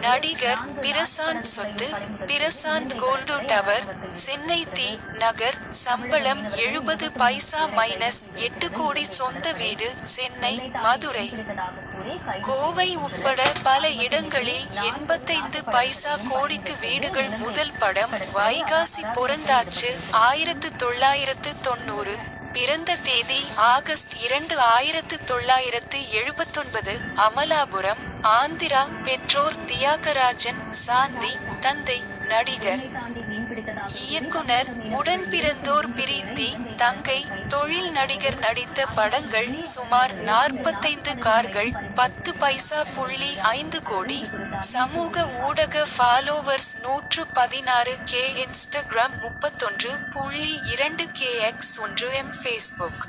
நடிகர் பிரசாந்த் சொத்து Prashanth gold tower Chennai T Nagar சம்பளம் எழுபது பைசா மைனஸ் எட்டு கோடி சொந்த வீடு சென்னை மதுரை. கோவை உட்பட பல இடங்களில் எண்பத்தைந்து பைசா கோடிக்கு வீடுகள் முதல் படம் வைகாசி பொறந்தாச்சு. ஆயிரத்து தொள்ளாயிரத்து தொண்ணூறு. பிறந்த தேதி ஆகஸ்ட் இரண்டு ஆயிரத்து தொள்ளாயிரத்து எழுபத்தொன்பது. அமலாபுரம் ஆந்திரா பெற்றோர் தியாகராஜன் சாந்தி தந்தை நடிகர். இயக்குனர் உடன் பிறந்தோர் பிரீத்தி தங்கை தொழில் நடிகர் நடித்த படங்கள் சுமார் நாற்பத்தைந்து கார்கள் பத்து பைசா புள்ளி ஐந்து கோடி. சமூக ஊடக ஃபாலோவர்ஸ் நூற்று பதினாறு கே இன்ஸ்டாகிராம் முப்பத்தொன்று புள்ளி இரண்டு கே எக்ஸ் ஒன்று எம் ஃபேஸ்புக்